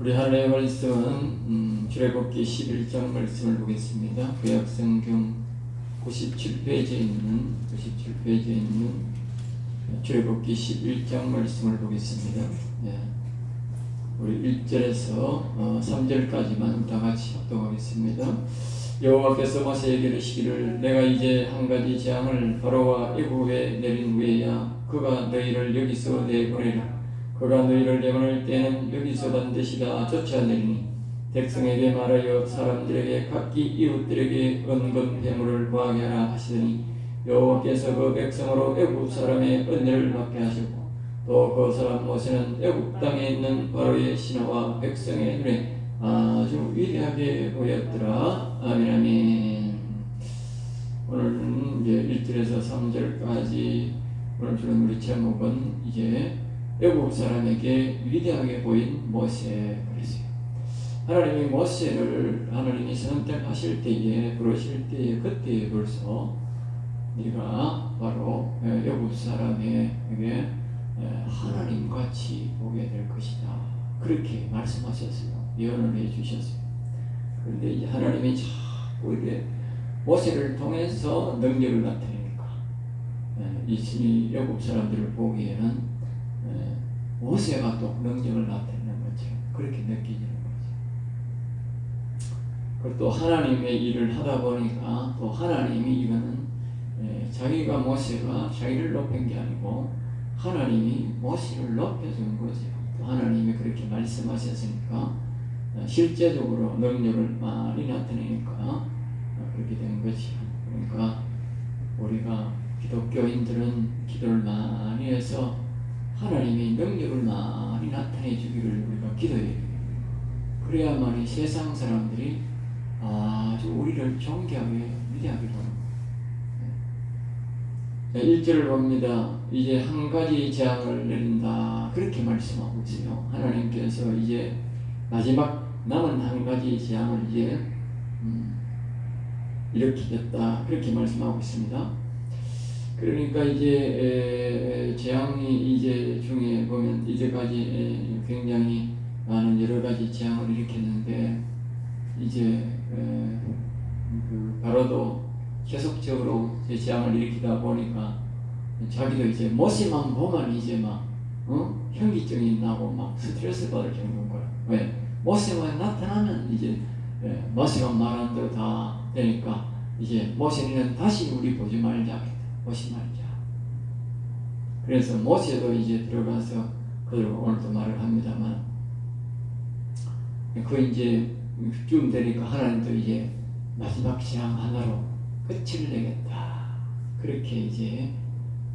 우리 하나님의 말씀은 음, 출애굽기 11장 말씀을 보겠습니다. 구약성경 97페이지에 있는 97페이지에 있는 출애굽기 11장 말씀을 보겠습니다. 예. 우리 1절에서 어, 3절까지만 다 같이 합동하겠습니다. 여호와께서 모세에게 이르시기를 내가 이제 한 가지 재앙을 바로와 애굽에 내린 후에야 그가 너희를 여기서 내보내라 그가 너희를 내보낼 때는 여기서 반드시 다. 쫓아내리니 백성에게 말하여 사람들에게 각기 이웃들에게 은근 배물을 구하게 하라 하시더니 여호와께서 그 백성으로 애굽 사람의 은혜를 받게 하시고 또 그 사람 모세는 애굽 땅에 있는 바로의 신하와 백성의 눈에 아주 위대하게 보였더라. 아멘 아멘. 오늘은 이제 1절에서 3절까지 오늘 주는 우리 제목은 이제 애국 사람에게 위대하게 보인 모세 그랬어요. 하나님이 모세를 하나님이 선택하실 때에 부르실 때에 그때 벌써 네가 바로 애국 사람에게 하나님 같이 보게 될 것이다. 그렇게 말씀하셨어요. 예언을 해주셨어요. 그런데 이제 하나님이 자꾸 이게 모세를 통해서 능력을 나타내니까 이 애국 사람들을 보기에는 모세가 또 능력을 나타내는 거죠. 그렇게 느끼는 거죠. 그리고 또 하나님의 일을 하다 보니까 또 하나님이 이거는 자기가 모세가 자기를 높인 게 아니고 하나님이 모세를 높여준 거죠. 또 하나님이 그렇게 말씀하셨으니까 실제적으로 능력을 많이 나타내니까 그렇게 된 거지. 그러니까 우리가 기독교인들은 기도를 많이 해서 하나님의 능력을 많이 나타내 주기를 우리가 기도해야 돼요. 그래야만이 세상 사람들이 아주 우리를 존경하게 위대하게 보는 거예요. 1절을 봅니다. 이제 한 가지 재앙을 내린다. 그렇게 말씀하고 있어요. 하나님께서 이제 마지막 남은 한 가지 재앙을 이제 음, 일으키겠다. 그렇게 말씀하고 있습니다. 그러니까 이제 재앙이 이제 중에 보면 이제까지 굉장히 많은 여러 가지 재앙을 일으켰는데 이제 그 바로도 계속적으로 재앙을 일으키다 보니까 자기도 이제 모습만 보면 이제 막 어? 현기증이 나고 막 스트레스 받을 정도인 거야. 왜? 모습만 나타나면 이제 모습만 말한 대로 다 되니까 이제 모습는 다시 우리 보지 말자. 무엇이 말이죠. 그래서 모세도 이제 들어가서 그들 오늘도 말을 합니다만 그 이제 쯤 되니까 하나님도 이제 마지막 재앙 하나로 끝을 내겠다. 그렇게 이제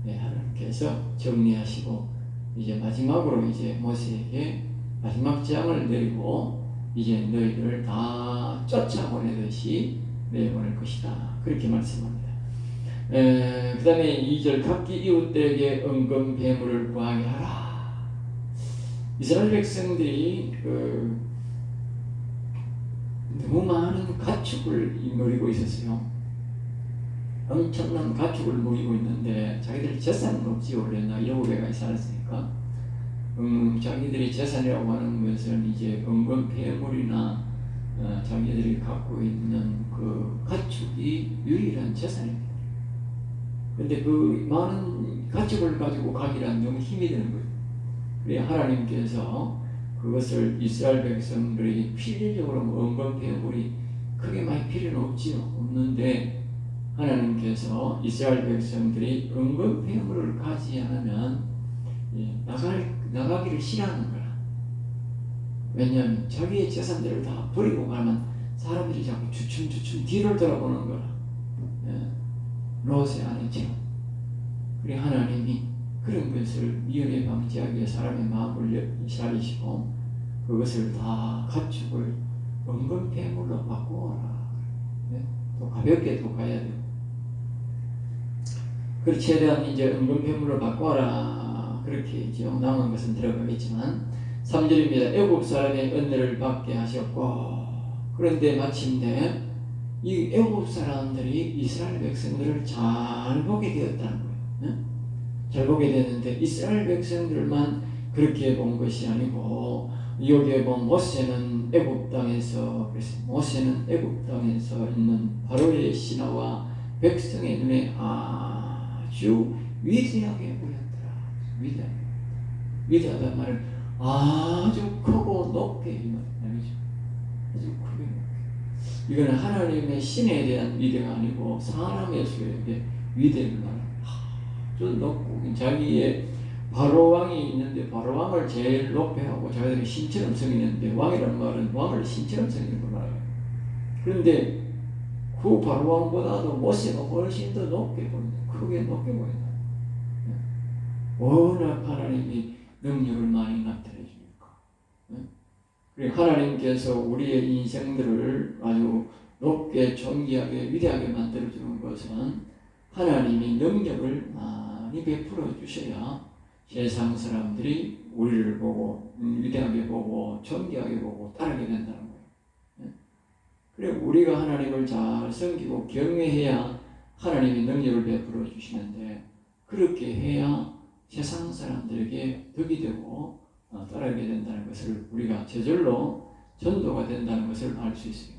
네, 하나님께서 정리하시고 이제 마지막으로 이제 모세에게 마지막 재앙을 내리고 이제 너희를 다 쫓아보내듯이 내보낼 것이다. 그렇게 말씀합니다. 그 다음에 2절 각기 이웃들에게 은금 배물을 구하게 하라. 이스라엘 백성들이 그 너무 많은 가축을 누리고 있었어요. 엄청난 가축을 누리고 있는데 자기들 재산은 없지 원래 나 여우배가 살았으니까 음, 자기들이 재산이라고 하는 것은 이제 은금 배물이나 어, 자기들이 갖고 있는 그 가축이 유일한 재산입니다. 근데 그 많은 가축을 가지고 가기란 너무 힘이 드는 거예요. 그래 하나님께서 그것을 이스라엘 백성들이 필리적으로 은건 배물이 크게 많이 필요는 없지요. 없는데 하나님께서 이스라엘 백성들이 은건 배물을 가지 않으면 예, 나갈 나가기를 싫어하는 거야. 왜냐하면 자기의 재산들을 다 버리고 가면 사람들이 자꾸 주춤주춤 뒤를 돌아보는 거라. 롯의 아내죠. 그래 하나님이 그런 것을 미연에 방지하기 위해 사람의 마음을 살리시고 그것을 다 가축을 은근 폐물로 바꾸어라. 네? 또 가볍게 또 가야 돼요. 그 최대한 이제 은근 폐물로 바꾸어라. 그렇게 이제 남은 것은 들어가겠지만 3절입니다. 애국 사람의 은혜를 받게 하셨고 그런데 마침내 이 애국 사람들이 이스라엘 백성들을 잘 보게 되었다는 거예요. 네? 잘 보게 되는데 이스라엘 백성들만 그렇게 본 것이 아니고 여기에 보면 모세는 애굽 땅에서 그래서 모세는 애굽 땅에서 있는 바로의 신하와 백성의 눈에 아주 위대하게 보였더라. 위대하게. 위대하단 말은 아주 크고 높게 말이죠. 아주. 이거는 하나님의 신에 대한 위대가 아니고 사람의 수에 위대를 말합니다. 아주 높고 자기의 바로 왕이 있는데 바로 왕을 제일 높게 하고 자기들이 신처럼 섬기는데 왕이란 말은 왕을 신처럼 섬기는 걸 말해요. 그런데 그 바로 왕보다도 모세가 훨씬 더 높게 보인다. 크게 높게 보인다. 예. 워낙 하나님이 능력을 많이 나타내. 그리고 하나님께서 우리의 인생들을 아주 높게 존귀하게 위대하게 만들어 주는 것은 하나님이 능력을 많이 베풀어 주셔야 세상 사람들이 우리를 보고 음, 위대하게 보고 존귀하게 보고 따르게 된다는 거예요. 예? 그래 우리가 하나님을 잘 섬기고 경외해야 하나님이 능력을 베풀어 주시는데 그렇게 해야 세상 사람들에게 덕이 되고 어, 따르게 된다는 것을 우리가 저절로 전도가 된다는 것을 알 수 있어요.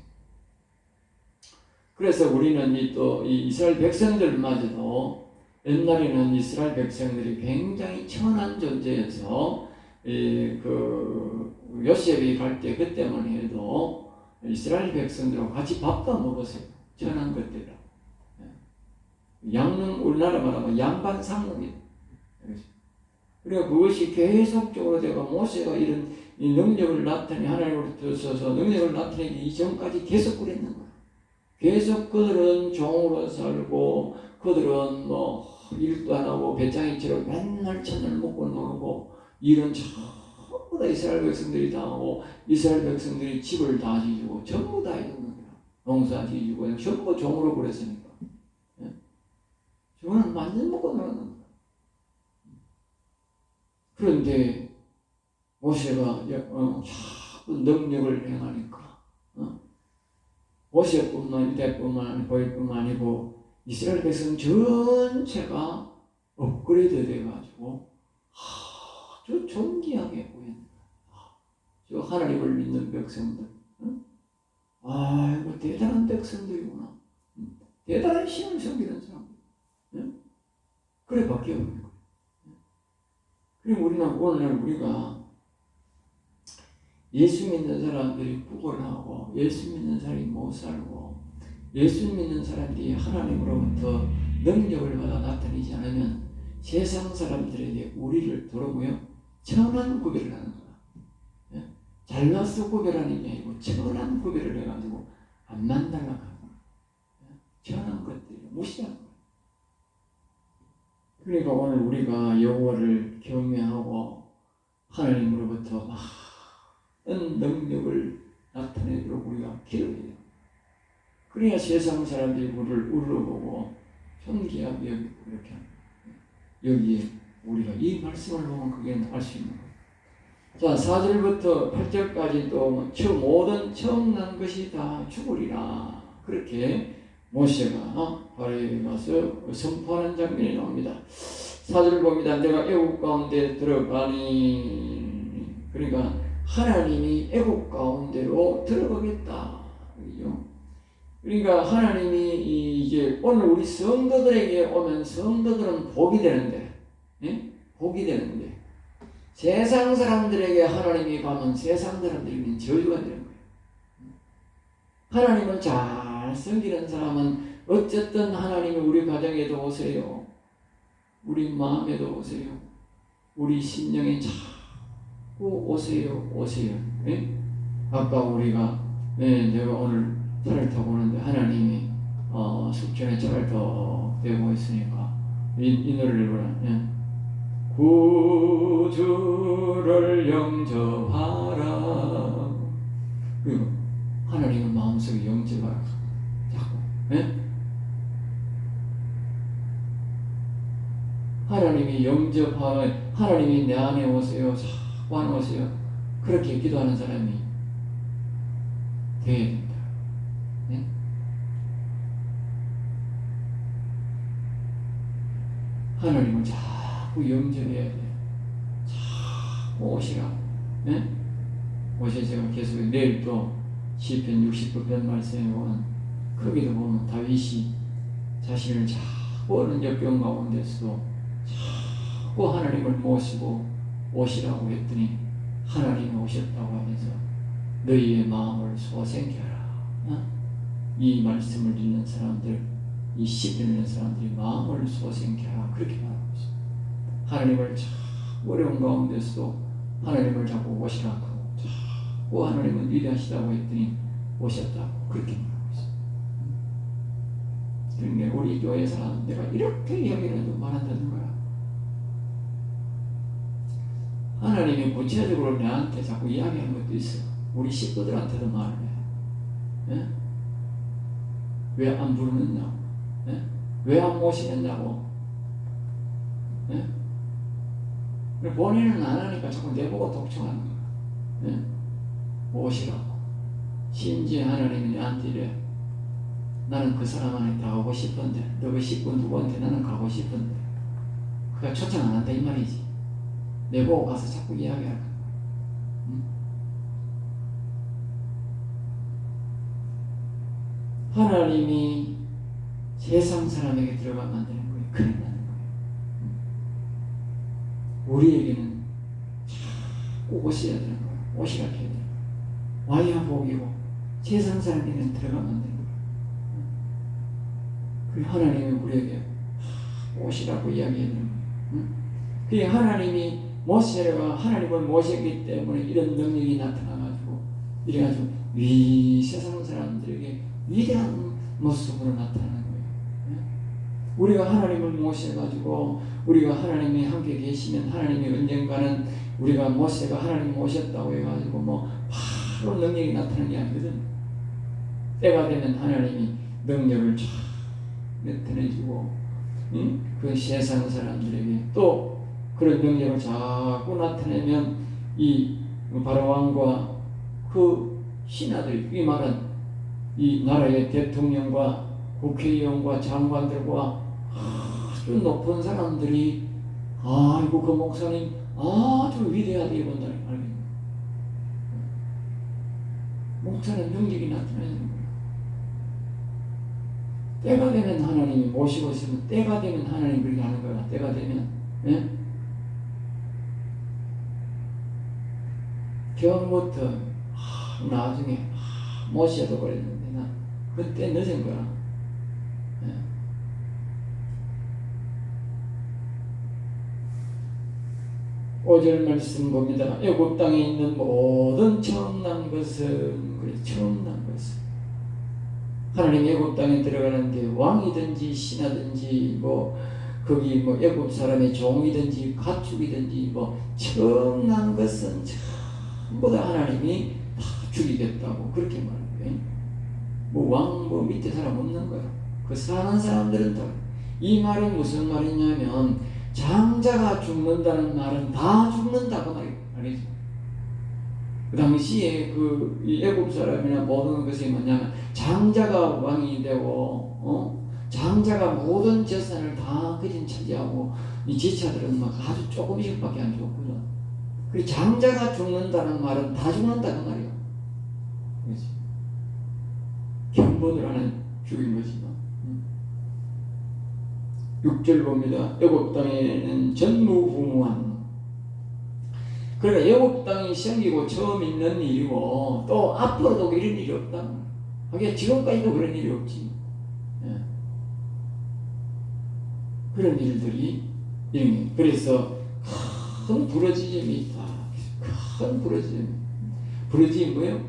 그래서 우리는 이 또 이 이스라엘 백성들마저도 옛날에는 이스라엘 백성들이 굉장히 천한 존재여서 그 요셉이 갈 때 그때만 해도 이스라엘 백성들하고 같이 밥도 먹었어요. 천한 것들이라. 양릉 우리나라 말하면 양반 상놈이 그리고 그것이 계속적으로 되고 모세가 이런 이 능력을 나타내 하나님으로부터 서 능력을 나타내기 이전까지 계속 그랬는 거야. 계속 그들은 종으로 살고 그들은 뭐 일도 안 하고 배짱이처럼 맨날 천을 먹고 놀고 일은 전부 다 이스라엘 백성들이 다 하고 이스라엘 백성들이 집을 다 지주고 전부 다 해주는 거야. 농사 지주고 전부 종으로 그랬으니까. 예? 종은 완전 먹고 놀는 거야. 그런데 모세가 어, 자꾸 능력을 행하니까 어? 모세뿐만 이때뿐만 아니고 보일뿐만 아니고 이스라엘 백성 전체가 업그레이드 돼가지고 아주 존귀하게 보인다. 저 하나님을 믿는 백성들. 응? 아이고 대단한 백성들이구나. 응? 대단한 신을 섬기는 사람. 응? 그래 바뀌어버린 거예요. 그리고 우리는 오늘 우리가 예수 믿는 사람들이 구걸 하고 예수 믿는 사람이 못 살고 예수 믿는 사람들이 하나님으로부터 능력을 받아 나타내지 않으면 세상 사람들에게 우리를 돌아보여 천한 구별을 하는 거야. 예? 잘나서 구별하는 게 아니고 천한 구별을 해가지고 안 만나려고. 예? 천한 것들이 무시하는 거야. 그러니까 오늘 우리가 여호와를 경외하고 하나님으로부터 많은 능력을 나타내도록 우리가 기도해야 돼. 그래야 세상 사람들이 우리를 우러보고 존귀하게 여기고 이렇게 여기에 우리가 이 말씀을 보면 그게 알 수 있는 거예요. 자, 4절부터 8절까지 또 모든 처음 난 것이 다 죽으리라. 그렇게 모세가 바로에 가서 선포하는 장면이 나옵니다. 4절 봅니다. 내가 애국 가운데 들어가니 그러니까 하나님이 애국 가운데로 들어가겠다. 그죠? 그러니까 하나님이 이제 오늘 우리 성도들에게 오면 성도들은 복이 되는데, 예? 복이 되는데, 세상 사람들에게 하나님이 가면 세상 사람들에게는 저주가 되는 거예요. 하나님을 잘 섬기는 사람은 어쨌든 하나님이 우리 가정에도 오세요. 우리 마음에도 오세요. 우리 심령에 자꾸 오세요, 오세요. 예? 아까 우리가 예, 내가 오늘 차를 타고 오는데 하나님이 어, 숙전에 차를 더 대고 있으니까 이, 이 노래를 부르는 예. 구주를 영접하라 그리고 하나님을 마음속에 영접하라 예? 하나님이 영접하면 하나님이 내 안에 오세요 자꾸 안 오세요 그렇게 기도하는 사람이 돼야 된다 네? 하나님을 자꾸 영접해야 돼. 자꾸 오시라. 네? 어제 제가 계속 내일 또 시편 69편 말씀에 보면 거기도 보면 다윗이 자신을 자꾸 어느 역병 가운데서도 자꾸 하나님을 모시고 오시라고 했더니 하나님이 오셨다고 하면서 너희의 마음을 소생케 하라. 어? 이 말씀을 듣는 사람들, 이 시편 읽는 사람들이 마음을 소생케 하라. 그렇게 말하고 있어요. 하나님을 자꾸 어려운 가운데서도 하나님을 자꾸 오시라고 자꾸 하나님은 위대하시다고 했더니 오셨다고 그렇게 있 그러니까 우리 교회 사람 내가 이렇게 이야기를 말한다는 거야. 하나님이 구체적으로 나한테 자꾸 이야기하는 것도 있어. 우리 식구들한테도 말을 해. 예? 왜안 부르느냐고. 예? 왜안 모시느냐고. 예? 근데 본인은 안 하니까 자꾸 내보고 독촉하는 거야. 예? 모시라고. 심지어 하나님이 나한테 이래. 나는 그 사람 안에 다 오고 싶은데, 너그 식구 누구한테 나는 가고 싶은데. 그가 초청 안 한다 이 말이지. 내 보고 가서 자꾸 이야기할 거야. 응? 하나님이 세상 사람에게 들어가면 안 되는 거예요. 큰일 나는 거예요. 응? 우리에게는 자꾸 오셔야 되는 거예요. 오시라 해야 거예요. 와야 복이고 세상 사람에게는 들어가면 안 거예요. 응? 그 하나님이 우리에게 되는 거예요. 응? 그게 하나님이 모세가 하나님을 모셨기 때문에 이런 능력이 나타나가지고 이래가지고 위 세상 사람들에게 위대한 모습으로 나타나는 거예요. 예? 우리가 하나님을 모셔가지고 우리가 하나님이 함께 계시면 하나님이 언젠가는 우리가 모세가 하나님 모셨다고 해가지고 뭐 바로 능력이 나타나는 게 아니거든. 때가 되면 하나님이 능력을 쫙 나타내주고 응? 그 세상 사람들에게 또 그런 능력을 자꾸 나타내면 이 바로왕과 그 신하들 이 말은 이 나라의 대통령과 국회의원과 장관들과 아주 높은 사람들이 아이고 그 목사님 아주 위대하게 본다 알겠네. 목사는 능력이 나타나는 거예요. 때가 되면 하나님이 모시고 있으면 때가 되면 하나님 그렇게 하는 거야. 때가 되면 예? 겨울부터 아, 나중에 아, 모셔도 그랬는데 나 그때 늦은 거야. 예. 오절 말씀 봅니다. 애굽 땅에 있는 모든 처음 난 것은 그래 처음 난 것은 하나님 애굽 땅에 들어가는데 왕이든지 신하든지 뭐 거기 뭐 애굽 사람의 종이든지 가축이든지 뭐 처음 난 것은 전부 다 하나님이 다 죽이겠다고 그렇게 말한 거예요. 뭐왕뭐 밑에 사람 없는 거야. 그 사는 사람들은 다 이 말은 무슨 말이냐면 장자가 죽는다는 말은 다 죽는다 그 말이에요. 알겠죠? 그 당시에 그 애굽 사람이나 모든 것이 뭐냐면 장자가 왕이 되고 어? 장자가 모든 재산을 다 그진 차지하고 이 지차들은 막 아주 조금씩밖에 안 죽었거든. 그 장자가 죽는다는 말은 다 죽는다 그 말이야. 그렇지? 경본을 하는 죽인 거지만. 6절 봅니다. 애굽 땅에는 전무후무한 그러니까 애굽 땅이 생기고 처음 있는 일이고 또 앞으로도 이런 일이 없다. 하게 지금까지도 그런 일이 없지. 예. 그런 일들이 이런 그래서 큰 부러짐이 있다. 큰 부러짐. 부러짐이 뭐예요?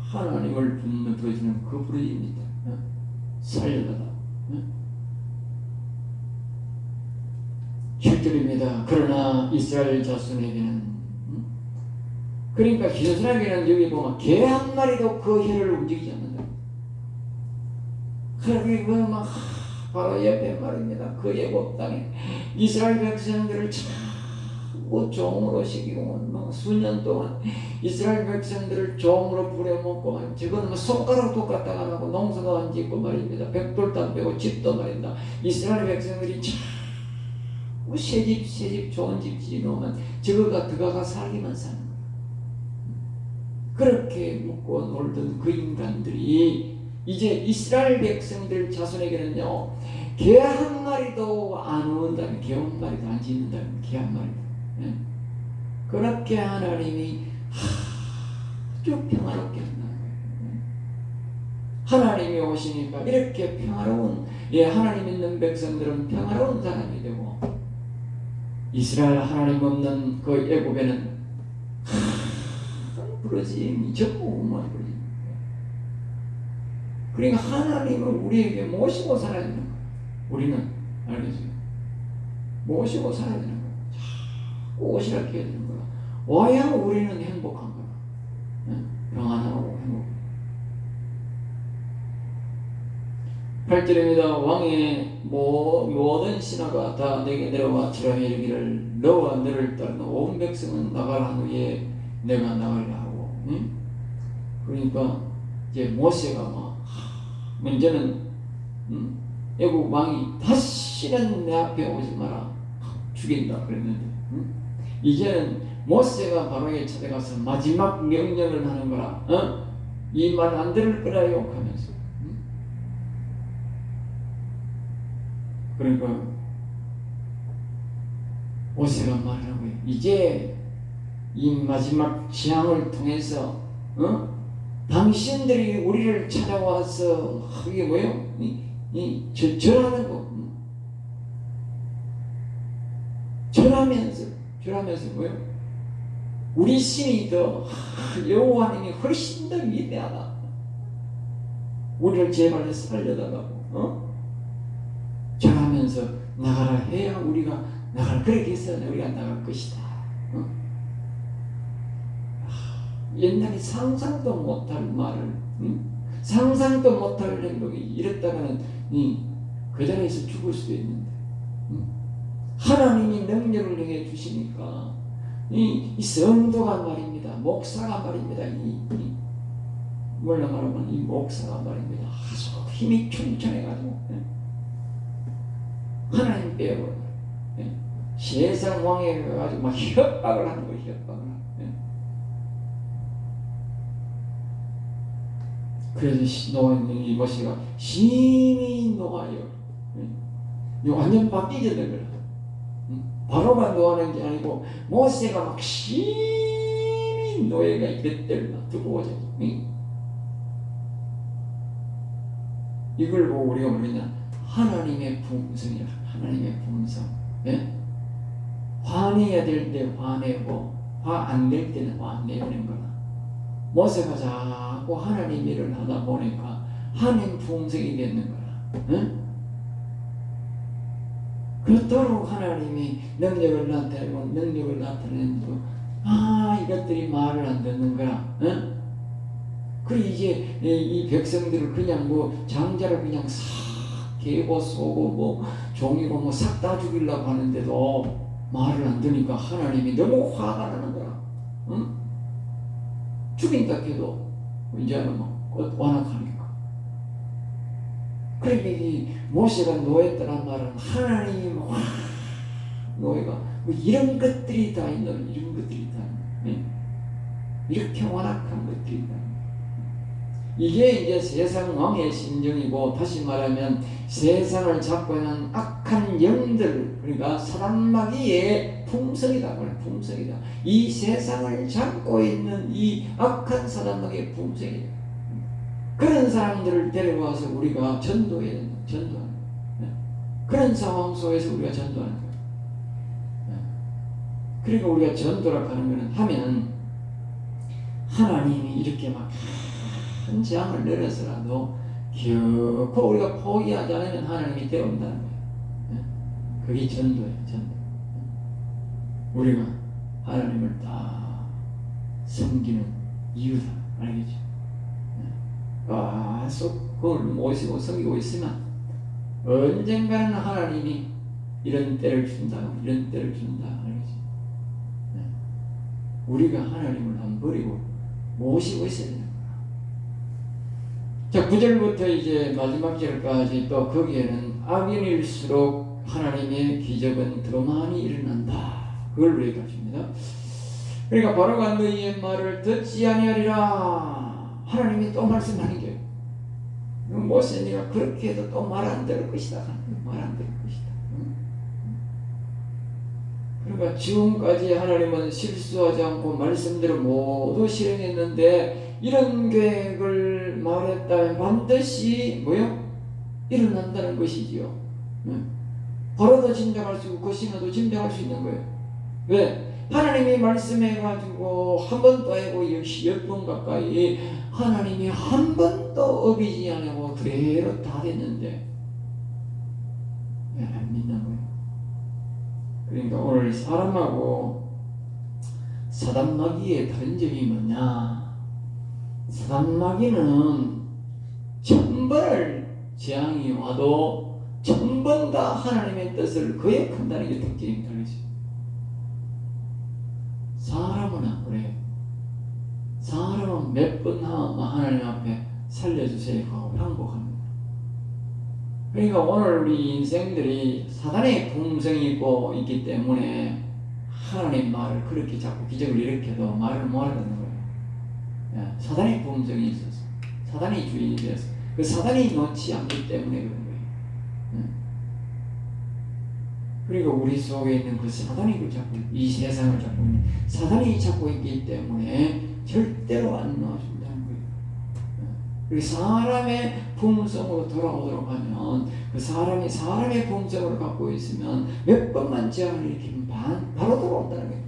하나님을 붙는 부러지는 그 부러짐입니다. 살려달 라. 7절입니다. 그러나 이스라엘 자손에게는 그러니까 기존사에게는 여기 보면 개 한 마리도 그 혀를 움직이지 않는다. 그리고 막 바로 옆에 말입니다. 그 예고 땅에 이스라엘 백성들을 자꾸 종으로 시키고 막 수년 동안 이스라엘 백성들을 종으로 부려먹고 저거는 뭐 손가락도 갖다가 안 하고 농사도 안 짓고 말입니다. 백돌도 안 빼고 집도 말입니다. 이스라엘 백성들이 자 꾸 새집 새집 좋은 집 지어놓으면 저거가 들어가 살기만 사는 거예요. 그렇게 묻고 놀던 그 인간들이 이제 이스라엘 백성들 자손에게는요 개 한 마리도 안 온다면 개 한 마리도 안 짓는다면 개 한 마리도 예? 그렇게 하나님이 아주 평화롭게. 예? 하나님이 오시니까 이렇게 평화로운 예 하나님 있는 백성들은 평화로운 사람이 되고 이스라엘 하나님 없는 그 애굽에는 큰 부러짐이 전부만 부러짐. 그러니까 하나님을 우리에게 모시고 살아야 되는 거야. 우리는 알겠어요? 모시고 살아야 되는 거야. 자꾸 오시라 해야 되는 거야. 와야 우리는 행복한 거야. 예? 평안하고 행복. 8절입니다. 왕의 모, 모든 신하가 다 내게 내려와 지라 이르기를 너와 너를 따르는 온 백성은 나가라 한 후에 내가 나가리라 하고 응? 그러니까 이제 모세가 막 하, 먼저는 응? 애국 왕이 다시는 내 앞에 오지 마라 죽인다 그랬는데 응? 이제는 모세가 바로에 찾아가서 마지막 명령을 하는 거라 어? 이말 안 들을 거라 욕하면서 그러니까 모세가 말하는 거예요 이제 이 마지막 지향을 통해서 어? 당신들이 우리를 찾아와서 이게 뭐예요? 이, 절하는 거 음. 절하면서 절하면서 뭐예요? 우리 신이 더 하, 여호와 님이 훨씬 더 위대하다. 우리를 제발 살려달라고 어? 절하면서 나가라 해야 우리가 나가라 그렇게 해서 우리가 나갈 것이다. 어? 옛날에 상상도 못할 말을 응? 상상도 못할 행동이 이랬다가는 이, 그 자리에서 죽을 수도 있는데 응? 하나님이 능력을 행해 주시니까 이, 이 성도가 말입니다 목사가 말입니다 이, 이 몰라 말하면 이 목사가 말입니다 아주 힘이 충천해가지고 예? 하나님 빼고 예? 세상 왕에 가가지고 막 협박을 하는 거예요 협박을 예? 그래서 노아는 이 모시가 심히 노아요. 이 완전 바뀌게 된 거야. 바로만 노하는 게 아니고 모세가 막 심히 노예가 이랬대를 두고 오죠. 이걸 보고 우리가 뭐냐 하나님의 품성이야. 하나님의 품성. 예? 화내야 될 때 화내고 화 안 낼 때는 화 안 내는 거라. 모세가 자꾸 하나님 일을 하다 보니까 하나님 품성이 되는 거라. 응? 그토록 하나님이 능력을 나타내고 능력을 나타내는데도 아 이것들이 말을 안 듣는 거라. 응? 그래 이제 이 백성들을 그냥 뭐 장자를 그냥 싹 개고 쏘고 뭐 종이고 뭐 싹 다 죽이려고 하는데도 말을 안 듣니까 하나님이 너무 화가 나는 거라. 응? 죽인다 해도 이제는 뭐 완악하니까. 그러니까 이 모세가 노했다는 말은 하나님이 와 노예가 뭐 이런 것들이 다 있는 이런 것들이 다 있는 이렇게 완악한 것들이 다 이게 이제 세상 왕의 심정이고 다시 말하면 세상을 잡고 있는 악한 영들 그러니까 사단마귀의 품성이다 품성이다. 이 세상을 잡고 있는 이 악한 사단마귀의 품성이다 그런 사람들을 데려와서 우리가 전도해야 된다 전도하는 거야. 그런 상황 속에서 우리가 전도하는 거야 그러니까 우리가 전도라고 하는 거는 하면 하나님이 이렇게 막 큰 재앙을 내려서라도 결코 우리가 포기하지 않으면 하나님이 되온다는 거예요. 예? 그게 전도예요, 전도. 우리가 하나님을 다 섬기는 이유다. 알겠죠? 아, 쏙 그걸 모시고 섬기고 있으면 언젠가는 하나님이 이런 때를 준다, 이런 때를 준다. 알겠죠? 네. 우리가 하나님을 안 버리고 모시고 있어야 돼요. 자, 9절부터 이제 마지막 절까지 또 거기에는 악인일수록 하나님의 기적은 더 많이 일어난다. 그걸 얘기하십니다. 그러니까 바로가 너희의 말을 듣지 아니하리라. 하나님이 또 말씀하는 게 모세 네가 그렇게 해도 또 말 안 들을 것이다. 말 안 들을 것이다. 응? 그러니까 지금까지 하나님은 실수하지 않고 말씀대로 모두 실행했는데 이런 계획을 말했다면 반드시 뭐요? 일어난다는 것이지요. 응? 바로도 짐작할 수 있고 거시나도 짐작할 수 있는 거예요. 왜? 하나님이 말씀해가지고 한 번도 아니고 역시 열 번 가까이 하나님이 한 번도 어기지 않고 그대로 다 됐는데 왜 안 믿나고요? 그러니까 오늘 사람하고 사단마귀의 다른 점이 뭐냐? 사단마귀는 천벌을 재앙이 와도 천번 다 하나님의 뜻을 거역한다는 게 특징입니다. 사람은 안 그래요. 사람은 몇 번 하나님 앞에 살려주세요 하고 항복합니다. 그러니까 오늘 우리 인생들이 사단의 풍성이 있고 있기 때문에 하나님 말을 그렇게 자꾸 기적을 일으켜도 말을 못 하는 거예요. 예, 사단의 풍성이 있어서 사단이 주인이 되어서 그 사단이 놓지 않기 때문에 그런 거예요. 예. 그리고 우리 속에 있는 그 사단이 그 자꾸 이 세상을 있는 사단이 잡고 있기 때문에 절대로 안 거예요. 그리고 사람의 품성으로 돌아오도록 하면 그 사람이 사람의 품성을 갖고 있으면 몇 번만 재앙을 일으키면 반, 바로 돌아온다는 거예요.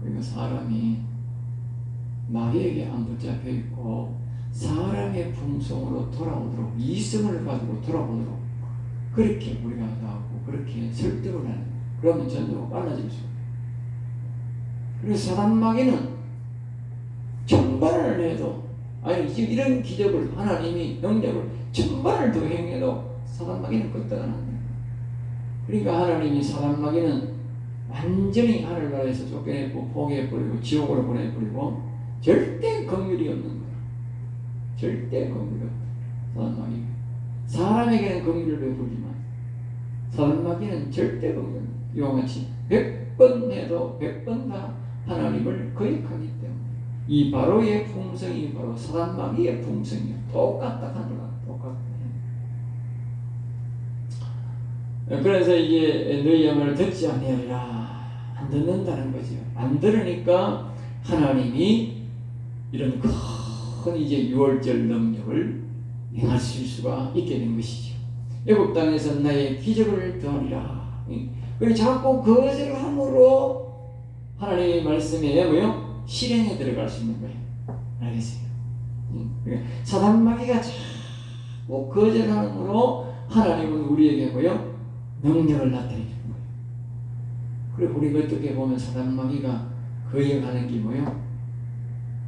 그러니까 사람이 마귀에게 안 붙잡혀 있고 사람의 품성으로 돌아오도록 이성을 가지고 돌아오도록 그렇게 우리가 하고 그렇게 설득을 하는. 그러면 전도가 빨라질 수 있어요. 그리고 사단마귀는 천반을 해도 아니 지금 이런 기적을 하나님이 능력을 천반을 더 행해도 사단 마귀는 끄떡 안 합니다. 그러니까 하나님이 사단 마귀는 완전히 하늘나라에서 쫓겨내고 포기해버리고 지옥으로 보내버리고 절대 긍휼이 없는 거야. 절대 긍휼이 없다. 사단 마귀. 사람에게는 긍휼을 베풀지만 사단 마귀는 절대 긍휼. 이와 같이 백번 해도 백번다 하나님을 거역하기 때문에 이 바로의 풍성이 바로 사단마귀의 풍성이요. 똑같다 하더라. 똑같다. 그래서 이게 너희의 말을 듣지 아니하리라 안 듣는다는 거죠. 안 들으니까 하나님이 이런 큰 이제 유월절 능력을 행하실 수가 있게 된 것이죠. 애굽 땅에서 나의 기적을 더하리라. 그리고 자꾸 거절을 함으로 하나님의 말씀에 뭐요? 실행에 들어갈 수 있는 거예요. 알겠어요? 그러니까 사단 마귀가 자꾸 거절함으로 하나님은 우리에게 뭐요? 능력을 나타내주는 거예요. 그리고 우리가 어떻게 보면 사단 마귀가 거역하는 게 뭐요?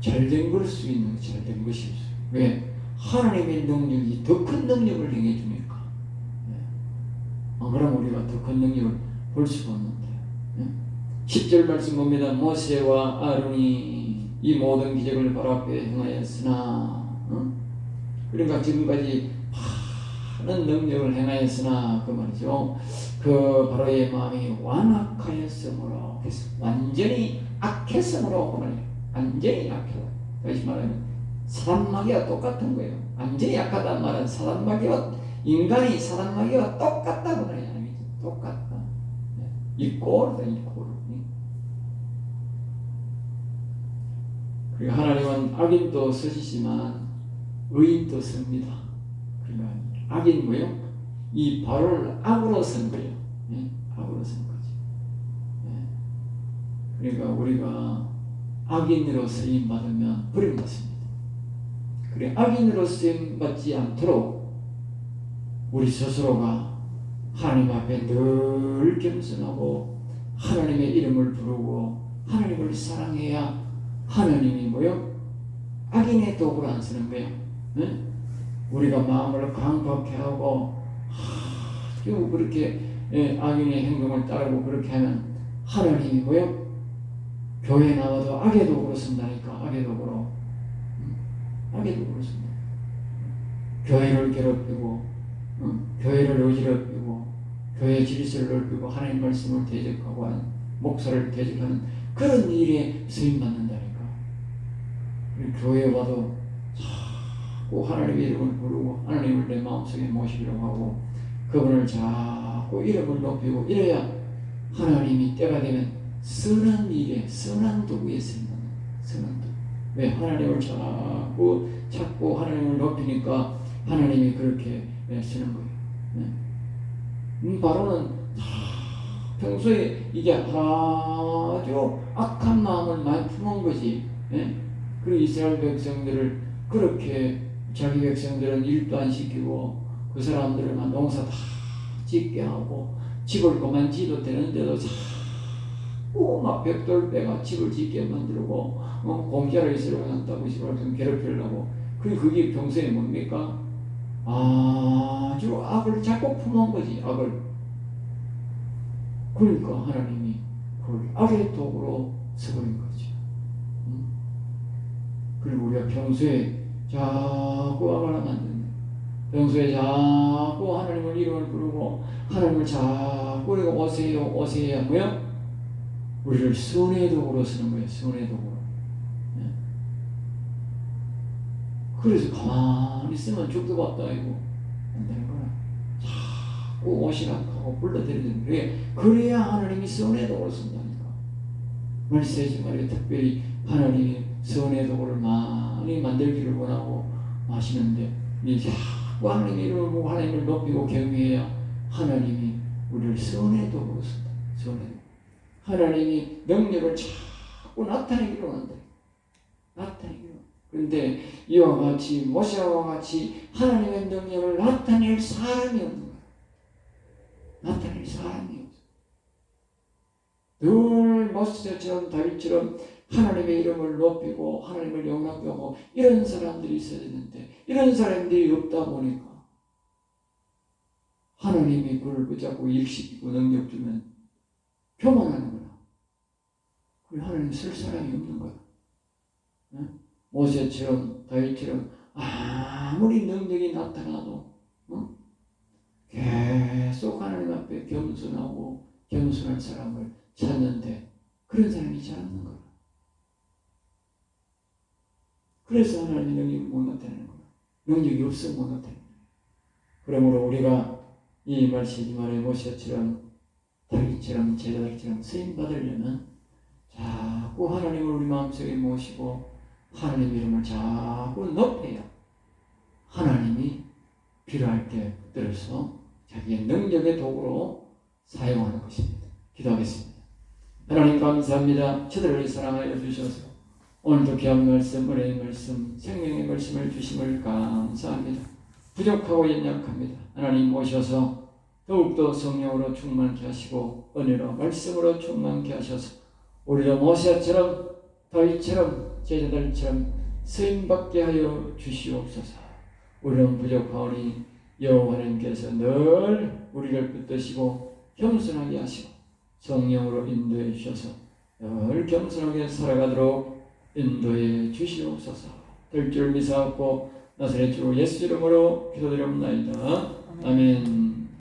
잘된 걸 수 있는 잘된 것이 있어요. 왜? 하나님의 능력이 더 큰 능력을 행해주니까. 네. 아, 그럼 우리가 더 큰 능력을 볼 수가 없는데. 네? 10절 말씀 봅니다. 모세와 아론이 이 모든 기적을 바로 앞에 행하였으나, 어? 그러니까 지금까지 많은 능력을 행하였으나 그 말이죠. 그 바로의 마음이 완악하였으므로 완전히 악했으므로 그 말이에요. 완전히 약하다. 다시 말하면 사단마귀와 똑같은 거예요. 완전히 약하다는 말은 사단마귀와 인간이 사단마귀와 똑같다고 말이야. 똑같다. 이꼴다 이꼴. 그리고 하나님은 악인도 쓰시지만 의인도 씁니다. 그러니까 악인 뭐요? 이 바로를 악으로 쓴 거예요. 네? 악으로 쓴 거지. 네. 그러니까 우리가 악인으로 쓰임 받으면 버림받습니다. 그래 악인으로 쓰임 받지 않도록 우리 스스로가 하나님 앞에 늘 겸손하고 하나님의 이름을 부르고 하나님을 사랑해야 하나님이 뭐요? 악인의 도구를 안 쓰는 거예요. 네? 우리가 마음을 강박해 하고 아주 그렇게 예, 악인의 행동을 따르고 그렇게 하면 하나님이 뭐요? 교회 나와도 악의 도구로 쓴다니까 악의 도구로 음, 악의 도구로 쓴다. 교회를 괴롭히고 음, 교회를 어지럽히고 교회 질서를 넓히고 하나님 말씀을 대적하고 목사를 퇴직하는 그런 일에 쓰임 받는다니까. 우리 교회 와도 자꾸 하나님의 이름을 부르고 하나님을 내 마음속에 모시려고 하고 그분을 자꾸 이름을 높이고 이래야 하나님이 때가 되면 선한 일에 선한 도구에 받는 선한 도구. 왜 하나님을 자꾸 찾고 하나님을 높이니까 하나님이 그렇게 예, 쓰는 거예요. 네. 음, 바로는 아, 평소에 이게 아주 악한 마음을 많이 품은 거지. 예? 그리고 이스라엘 백성들을 그렇게 자기 백성들은 일도 안 시키고 그 사람들만 농사 다 짓게 하고 집을 그만 지도 되는데도 자꾸 막 벽돌 빼가 집을 짓게 만들고 어, 공짜로 있으려고 한다고 집을 좀 괴롭히려고 그 그게 평소에 뭡니까? 아주 악을 자꾸 품은 거지 악을 그러니까 하나님이 그걸 악의 도구로 써버린 음? 그리고 우리가 평소에 자꾸 악을 만드는 평소에 자꾸 하나님을 이름을 부르고 하나님을 자꾸 우리가 오세요 오세요 하고요 우리를 선의 도구로 쓰는 거예요 선의 도구로 네. 그래서 가만히 있으면 죽도 밥도 아니고 안 되는 거야. 자꾸 오시라 하고 불러들이는 게 그래야 하나님이 선의 도구를 쓴다니까. 말세지 말이야 특별히 하나님이 선의 도구를 많이 만들기를 원하고 하시는데 이 자꾸 하나님의 이름을 보고 하나님을 높이고 경외해야 하나님이 우리를 선의 도구로 쓴다. 선의 도구. 하나님이 능력을 자꾸 나타내기로 한다. 나타내기로. 그런데 이와 같이 모세와 같이 하나님의 능력을 나타낼 사람이 없는 거야. 나타낼 사람이 없어. 늘 모세처럼 다윗처럼 하나님의 이름을 높이고 하나님을 영광하게 하고 이런 사람들이 있어야 되는데 이런 사람들이 없다 보니까 하나님이 그를 붙잡고 일시키고 능력 주면 교만하는 거야. 그 하나님 쓸 사람이 없는 거야. 응? 모세처럼 다윗처럼 아무리 능력이 나타나도 어? 계속 하나님 앞에 겸손하고 겸손한 사람을 찾는데 그런 사람이 잘 없는 거야. 그래서 하나님의 능력이 못 나타내는 거야. 능력이 없으면 못 나타내는 거야. 그러므로 우리가 이 말씀 이 말에 모세처럼 다윗처럼 제자들처럼 쓰임 받으려면 자꾸 하나님을 우리 마음속에 모시고 하나님 이름을 자꾸 높여야 하나님이 필요할 때 들어서 자기의 능력의 도구로 사용하는 것입니다. 기도하겠습니다. 하나님 감사합니다. 저들을 사랑하여 주셔서 오늘도 귀한 말씀, 은혜의 말씀, 생명의 말씀을 주심을 감사합니다. 부족하고 연약합니다. 하나님 모셔서 더욱더 성령으로 충만케 하시고 은혜로 말씀으로 충만케 하셔서 우리도 모세처럼 다윗처럼 제자들처럼 쓰임받게 하여 주시옵소서. 우리는 부족하오니 여호와 하나님께서 늘 우리를 붙드시고 겸손하게 하시고 성령으로 인도해 주셔서 늘 겸손하게 살아가도록 인도해 주시옵소서. 될 줄 믿사옵고 나사렛 주 예수 이름으로 기도드립니다. 아멘.